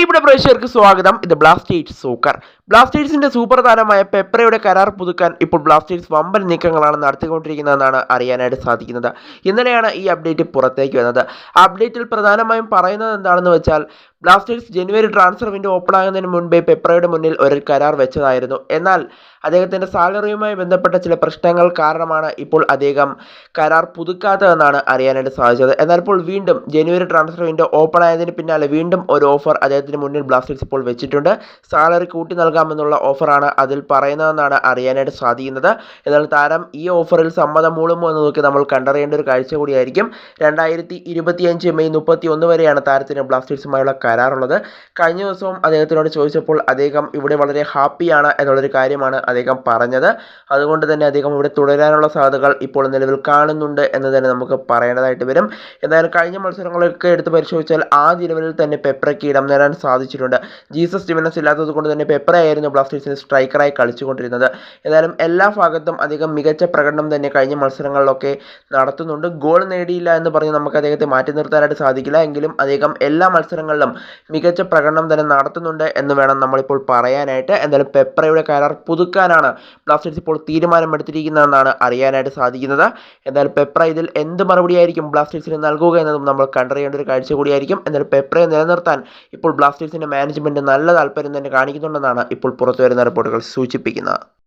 പ്രിയപ്പെട്ട പ്രേക്ഷകർക്ക് സ്വാഗതം. ഇത് ബ്ലാസ്റ്റേഴ്സ് സൂക്കർ. ബ്ലാസ്റ്റേഴ്സിന്റെ സൂപ്പർ താരമായ പെപ്രയുടെ കരാർ പുതുക്കാൻ ഇപ്പോൾ ബ്ലാസ്റ്റേഴ്സ് വമ്പൻ നീക്കങ്ങളാണ് നടത്തിക്കൊണ്ടിരിക്കുന്നതെന്നാണ് അറിയാനായിട്ട് സാധിക്കുന്നത്. ഇന്നലെയാണ് ഈ അപ്ഡേറ്റ് പുറത്തേക്ക് വന്നത്. അപ്ഡേറ്റിൽ പ്രധാനമായും പറയുന്നത് എന്താണെന്ന് വെച്ചാൽ Blasters January transfer window open ആകുന്നതിന് മുൻപേ പെപ്രയുടെ മുന്നിൽ ഒരു കരാർ വെച്ചതായിരുന്നു. എന്നാൽ അദ്ദേഹത്തിന്റെ സാലറിയുമായി ബന്ധപ്പെട്ട ചില പ്രശ്നങ്ങൾ കാരണമാണ് ഇപ്പോൾ അദ്ദേഹം കരാർ പുതുക്കാത്തതെന്നാണ് അറിയാനായിട്ട് സാധിച്ചത്. എന്നാൽ ഇപ്പോൾ വീണ്ടും ജനുവരി ട്രാൻസ്ഫർ വിൻഡോ ഓപ്പൺ ആയതിന് പിന്നാലെ വീണ്ടും ഒരു ഓഫർ അദ്ദേഹത്തിന് മുന്നിൽ ബ്ലാസ്റ്റേഴ്സ് ഇപ്പോൾ വെച്ചിട്ടുണ്ട്. സാലറി കൂട്ടി നൽകാമെന്നുള്ള ഓഫറാണ് അതിൽ പറയുന്നതെന്നാണ് അറിയാനായിട്ട് സാധിക്കുന്നത്. എന്നാൽ താരം ഈ ഓഫറിൽ സമ്മതം മൂളുമോ എന്ന് നോക്കി നമ്മൾ കണ്ടറിയേണ്ട ഒരു കാഴ്ച കൂടിയായിരിക്കും. രണ്ടായിരത്തി ഇരുപത്തിയഞ്ച് മെയ് മുപ്പത്തി ഒന്ന് വരെയാണ് താരത്തിന് ബ്ലാസ്റ്റേഴ്സുമായുള്ള കരാറുള്ളത് കഴിഞ്ഞ ദിവസവും അദ്ദേഹത്തിനോട് ചോദിച്ചപ്പോൾ അദ്ദേഹം ഇവിടെ വളരെ ഹാപ്പിയാണ് എന്നുള്ളൊരു കാര്യമാണ് അദ്ദേഹം പറഞ്ഞത്. അതുകൊണ്ട് തന്നെ അദ്ദേഹം ഇവിടെ തുടരാനുള്ള സാധ്യതകൾ ഇപ്പോൾ നിലവിൽ കാണുന്നുണ്ട് എന്ന് തന്നെ നമുക്ക് പറയേണ്ടതായിട്ട് വരും. എന്തായാലും കഴിഞ്ഞ മത്സരങ്ങളൊക്കെ എടുത്ത് പരിശോധിച്ചാൽ ആ ലെവലിൽ തന്നെ പെപ്രയ്ക്ക് ഇടം നേടാൻ സാധിച്ചിട്ടുണ്ട്. ജീസസ് ഡിവനസ് ഇല്ലാത്തത് കൊണ്ട് തന്നെ പെപ്രയായിരുന്നു ബ്ലാസ്റ്റേഴ്സിന് സ്ട്രൈക്കറായി കളിച്ചുകൊണ്ടിരുന്നത്. എന്തായാലും എല്ലാ ഭാഗത്തും അദ്ദേഹം മികച്ച പ്രകടനം തന്നെ കഴിഞ്ഞ മത്സരങ്ങളിലൊക്കെ നടത്തുന്നുണ്ട്. ഗോൾ നേടിയില്ല എന്ന് പറഞ്ഞ് നമുക്ക് അദ്ദേഹത്തെ മാറ്റി നിർത്താനായിട്ട് സാധിക്കില്ല. എങ്കിലും അദ്ദേഹം എല്ലാ മത്സരങ്ങളിലും മികച്ച പ്രകടനം തന്നെ നടത്തുന്നുണ്ട് എന്ന് വേണം നമ്മളിപ്പോൾ പറയാനായിട്ട്. എന്തായാലും പെപ്രയുടെ കരാർ പുതുക്കാനാണ് ബ്ലാസ്റ്റേഴ്സ് ഇപ്പോൾ തീരുമാനമെടുത്തിരിക്കുന്നതെന്നാണ് അറിയാനായിട്ട് സാധിക്കുന്നത്. എന്തായാലും പെപ്ര ഇതിൽ എന്ത് മറുപടിയായിരിക്കും ബ്ലാസ്റ്റേഴ്സിന് നൽകുക എന്നതും നമ്മൾ കണ്ടറിയേണ്ട ഒരു കാഴ്ച കൂടിയായിരിക്കും എന്തായാലും പെപ്രയെ നിലനിർത്താൻ ഇപ്പോൾ ബ്ലാസ്റ്റേഴ്സിന്റെ മാനേജ്മെന്റ് നല്ല താല്പര്യം തന്നെ കാണിക്കുന്നുണ്ടെന്നാണ് ഇപ്പോൾ പുറത്തുവരുന്ന റിപ്പോർട്ടുകൾ സൂചിപ്പിക്കുന്നത്.